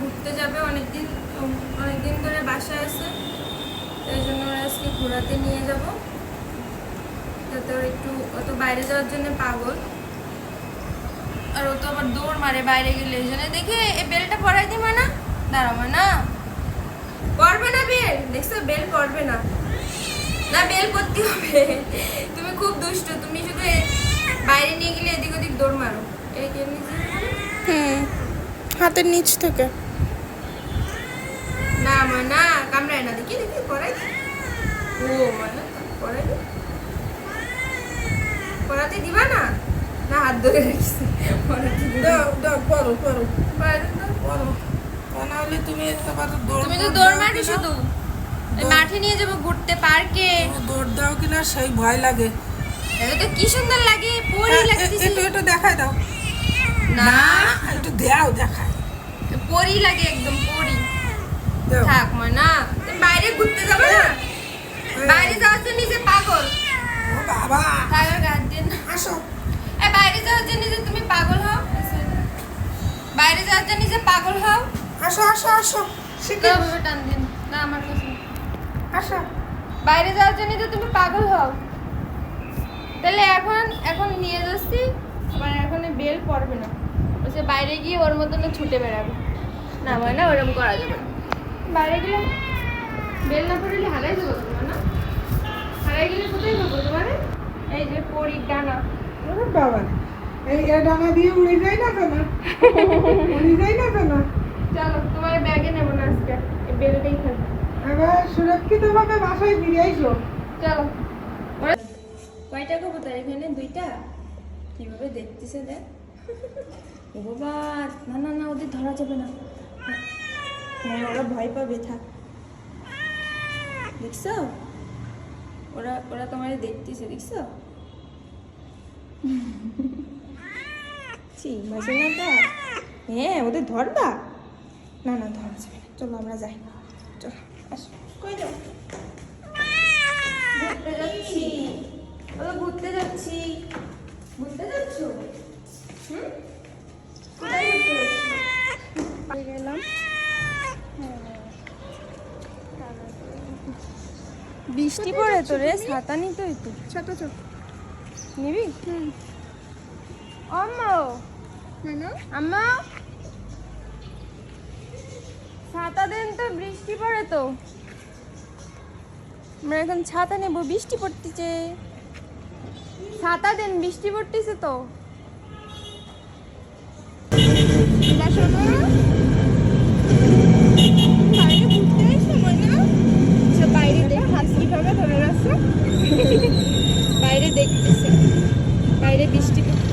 ঘুরতে যাবে অনেকদিন অনেকদিন ধরে বাসায় আছে। এই জন্য ওরা আজকে ঘোরাতে নিয়ে যাব। যাতে ওর একটু, ও তো বাইরে যাওয়ার জন্য পাগল। আর ও তো আবার দৌড় মারে বাইরে গেলে। এই জন্য দেখি এই বেলটা পরাই দি মানা। দাঁড়াও মানা। পড়বে না বেল? দেখছ, বেল পড়বে না। না, বেল করতে হবে। তুমি খুব দুষ্ট। তুমি শুধু বাইরে নিয়ে গেলে এদিক ওদিক দৌড় মারো। এই কেমনি যে- হুম। হাতের নিচ থেকে। না মা না কামড়ায় না দেখি দেখি দি। ও মানে দি। পড়াতে দিবা না? না হাত ধরে রাখছি। দাও দাও পড়ো পড়ো পড়াতে দাও। তা নাহলে তুমি আবার দৌড় তুমি তো দৌড় মারো? শুধু। মাঠে নিয়ে যাব ঘুরতে পার্কে। দৌড় দাও কিনা সেই ভয় লাগে। এটা তো কি সুন্দর লাগে পরি হ্যাঁ, দেখাই দাও। না? একটু দাও দেখাই। পরি লাগে একদম পরি। থাক না। বাইরে ঘুরতে যাবে না? বাইরে যাওয়ার জন্য যে পাগল। ও বাবা। টাকার গার্জেন আসো। এ বাইরে যাওয়ার জন্য যে তুমি পাগল হও? বাইরে যাওয়ার জন্য যে পাগল হও? আসো আসো আসো। শিখে বাবা টান দিন। না আমার কাছে আসো। বাইরে যাওয়ার জন্য তুমি পাগল হও? তাহলে এখন এখন নিয়ে যাচ্ছি। আবার এখন বেল পড়বে না। বলছে বাইরে গিয়ে ওর মতন ছুটে বেড়াবে। না মানে না ওরকম করা যাবে না। বাইরে গেলে বেল না পড়লে হারাই যাব তোমার না? হারাই গেলে কোথায় যাব তোমার? এই যে পরি ডানা। বাবা এই এ ডানা দিয়ে উড়ে যায় না কেন? উড়ে যায় না কেন? চলো তোমার ব্যাগে নেব না আজকে। এই বেলটাই থাকবে এবার সুরক্ষিতভাবে বাসায় ফিরে আইসো। চলো। কয়টা কবুতর এখানে দুইটা? কীভাবে দেখতেছে দেখ। ও বাবা না না না ওদের ধরা যাবে না। না, ওরা ভয় পাবে থাক। দেখছ? ওরা ওরা তোমার দেখতেছে দেখছ? ছি বাসনাটা হ্যাঁ ওদের ধরবা? না না ধরা যাবে না। চলো আমরা যাই। চলো আসো কই যাও ঘুরতে যাচ্ছি বলো ঘুরতে যাচ্ছি ঘুরতে যাচ্ছ হুম কোথায় ঘুরতে যাচ্ছ গেলাম বৃষ্টি পড়ে তো রে ছাতা নিতে হইতো। ছোট ছোট নিবি? হুম। আম্মা। আম্মা। ছাতা দেন তো বৃষ্টি পড়ে তো। আমরা এখন ছাতা নেব বৃষ্টি পড়তেছে। ছাতা দেন বৃষ্টি পড়তেছে তো। বৃষ্টিতে